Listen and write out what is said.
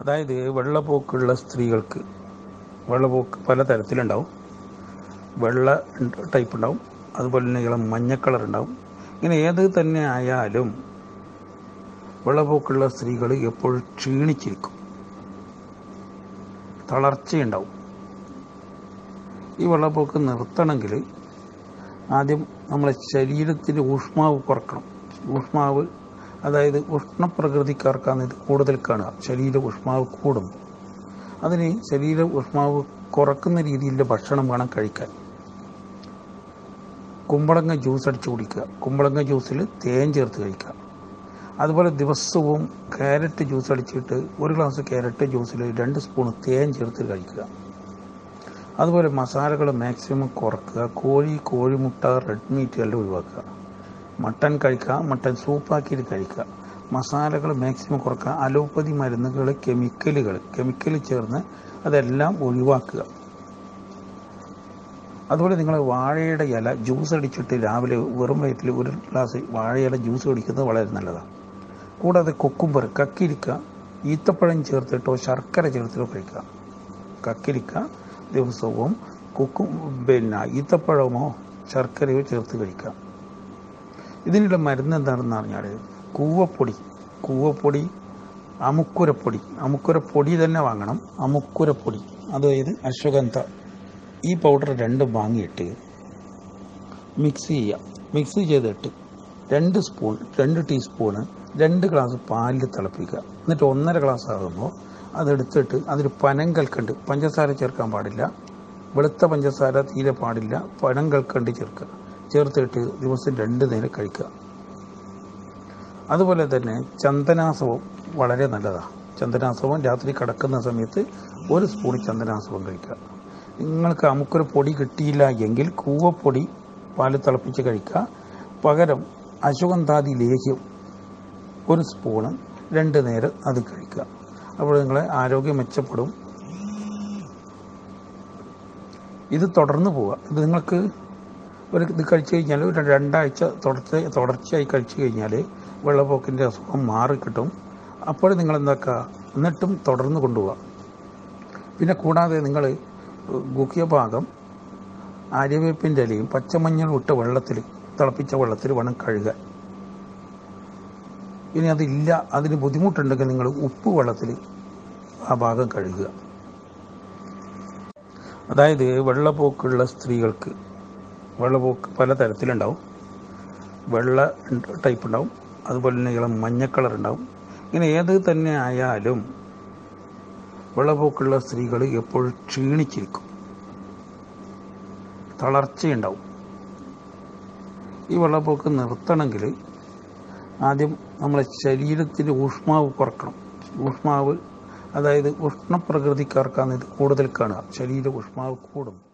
അതായത് വെള്ളപ്പോക്കുള്ള സ്ത്രീകൾക്ക് വെള്ളപ്പോക്ക് പല തരത്തിലുണ്ടാവും. വെള്ള ടൈപ്പ് ഉണ്ടാവും. അതുപോലെ തന്നെ ഇളം മഞ്ഞ കളർ ഉണ്ടാവും. ഇങ്ങനെ ഏത് തന്നെ ആയാലും വെള്ളപ്പോക്കുള്ള സ്ത്രീകൾ എപ്പോഴും ക്ഷീണിച്ചിരിക്കും? തളർച്ചയുണ്ടാവും. ഈ വെള്ളപ്പോക്ക് നിർത്തണമെങ്കിൽ ആദ്യം നമ്മളെ ശരീരത്തിന്റെ ഊഷ്മാവ് കുറക്കണം. ഊഷ്മാവ് അതായത് ഉഷ്ണപ്രകൃതിക്കാർക്കാണ് ഇത് കൂടുതൽ കാണുക. ശരീര ഊഷ്മാവ് കൂടും. അതിന് ശരീര ഊഷ്മാവ് കുറക്കുന്ന രീതിയിലുള്ള ഭക്ഷണം വേണം കഴിക്കാൻ. കുമ്പളങ്ങ ജ്യൂസ് അടിച്ച് കുടിക്കുക. കുമ്പളങ്ങ ജ്യൂസിൽ തേൻ ചേർത്ത് കഴിക്കുക. അതുപോലെ ദിവസവും ക്യാരറ്റ് ജ്യൂസ് അടിച്ചിട്ട് ഒരു ഗ്ലാസ് ക്യാരറ്റ് ജ്യൂസിൽ രണ്ട് സ്പൂൺ തേൻ ചേർത്ത് കഴിക്കുക. അതുപോലെ മസാലകൾ മാക്സിമം കുറക്കുക. കോഴി കോഴിമുട്ട റെഡ് മീറ്റ് എല്ലാം ഒഴിവാക്കുക. മട്ടൻ കഴിക്കുക മട്ടൺ സൂപ്പാക്കിയിട്ട് കഴിക്കുക. മസാലകൾ മാക്സിമം കുറക്കുക. അലോപ്പതി മരുന്നുകൾ കെമിക്കലുകൾ കെമിക്കൽ ചേർന്ന് അതെല്ലാം ഒഴിവാക്കുക. അതുപോലെ നിങ്ങൾ വാഴയുടെ ഇല ജ്യൂസ് അടിച്ചിട്ട് രാവിലെ വെറും വയറ്റിൽ ഒരു ഗ്ലാസ് വാഴയില ജ്യൂസ് കുടിക്കുന്നത് വളരെ നല്ലതാണ്. കൂടാതെ കൊക്കുംബർ കക്കിരിക്ക ഈത്തപ്പഴം ചേർത്തിട്ടോ ശർക്കര ചേർത്തിട്ടോ കഴിക്കുക. കക്കിരിക്ക ദിവസവും കുക്കും പിന്നെ ഈത്തപ്പഴമോ ശർക്കരയോ ചേർത്ത് കഴിക്കുക. ഇതിനുള്ള മരുന്ന് എന്താണെന്ന് പറഞ്ഞാൽ കൂവപ്പൊടി കൂവപ്പൊടി അമുക്കുരപ്പൊടി. അമുക്കുരപ്പൊടി തന്നെ വാങ്ങണം. അമുക്കുരപ്പൊടി. അതായത് അശ്വഗന്ധ. ഈ പൗഡർ രണ്ടും വാങ്ങിയിട്ട് മിക്സ് ചെയ്യുക. മിക്സ് ചെയ്തിട്ട് രണ്ട് സ്പൂൺ രണ്ട് ടീസ്പൂണ് രണ്ട് ഗ്ലാസ് പാലിൽ തിളപ്പിക്കുക. എന്നിട്ട് ഒന്നര ഗ്ലാസ് ആകുമ്പോൾ അതെടുത്തിട്ട് അതിൽ പനം കൽക്കണ്ട്. പഞ്ചസാര ചേർക്കാൻ പാടില്ല. വെളുത്ത പഞ്ചസാര തീരെ പാടില്ല. പനം കൽക്കണ്ട് ചേർക്കുക. ചേർത്തിട്ട് ദിവസം രണ്ട് നേരം കഴിക്കുക. അതുപോലെ തന്നെ ചന്ദനാസവും വളരെ നല്ലതാണ് ചന്ദനാസവം രാത്രി കിടക്കുന്ന സമയത്ത് ഒരു സ്പൂൺ ചന്ദനാസവം കഴിക്കുക. നിങ്ങൾക്ക് അമുക്കൊരു പൊടി കിട്ടിയില്ല എങ്കിൽ കൂവപ്പൊടി പാൽ തിളപ്പിച്ച് കഴിക്കുക. പകരം അശ്വഗന്ധാദി ലേഹ്യം ഒരു സ്പൂണ് രണ്ട് നേരം അത് കഴിക്കുക. അപ്പോൾ നിങ്ങളെ ആരോഗ്യം മെച്ചപ്പെടും. ഇത് തുടർന്ന് പോവുക. ഇത് നിങ്ങൾക്ക് ഒരു ഇത് കഴിച്ചു കഴിഞ്ഞാൽ ഒരു രണ്ടാഴ്ച തുടർച്ച തുടർച്ചയായി കഴിച്ചു കഴിഞ്ഞാൽ വെള്ളപ്പൊക്കിന്റെ അസുഖം മാറിക്കിട്ടും അപ്പോൾ നിങ്ങൾ എന്താക്കുക എന്നിട്ടും തുടർന്ന് കൊണ്ടുപോവുക. പിന്നെ കൂടാതെ നിങ്ങൾ ഗുഹ്യ ഭാഗം ആര്യവേപ്പിന്റെ ഇലയും പച്ചമഞ്ഞൾ ഇട്ട വെള്ളത്തിൽ തിളപ്പിച്ച വെള്ളത്തിൽ വേണം കഴുകാൻ. ഇനി അതില്ല അതിന് ബുദ്ധിമുട്ടുണ്ടെങ്കിൽ നിങ്ങൾ ഉപ്പ് വെള്ളത്തിൽ ആ ഭാഗം കഴുകുക. അതായത് വെള്ളപ്പോക്കുള്ള സ്ത്രീകൾക്ക് വെള്ളപ്പോക്ക് പല തരത്തിലുണ്ടാവും വെള്ള ടൈപ്പ് ഉണ്ടാവും അതുപോലെ തന്നെ ഇളം മഞ്ഞ കളർ ഉണ്ടാവും ഇങ്ങനെ ഏത് തന്നെ ആയാലും വെള്ളപൂക്കുള്ള സ്ത്രീകൾ എപ്പോഴും ക്ഷീണിച്ചിരിക്കും. തളർച്ചയുണ്ടാവും. ഈ വെള്ളപ്പൂക്ക് നിർത്തണമെങ്കിൽ ആദ്യം നമ്മളെ ശരീരത്തിന്റെ ഊഷ്മാവ് കുറക്കണം. ഊഷ്മാവ് അതായത് ഉഷ്ണപ്രകൃതിക്കാർക്കാണ് ഇത് കൂടുതൽ കാണുക. ശരീര ഊഷ്മാവ് കൂടും.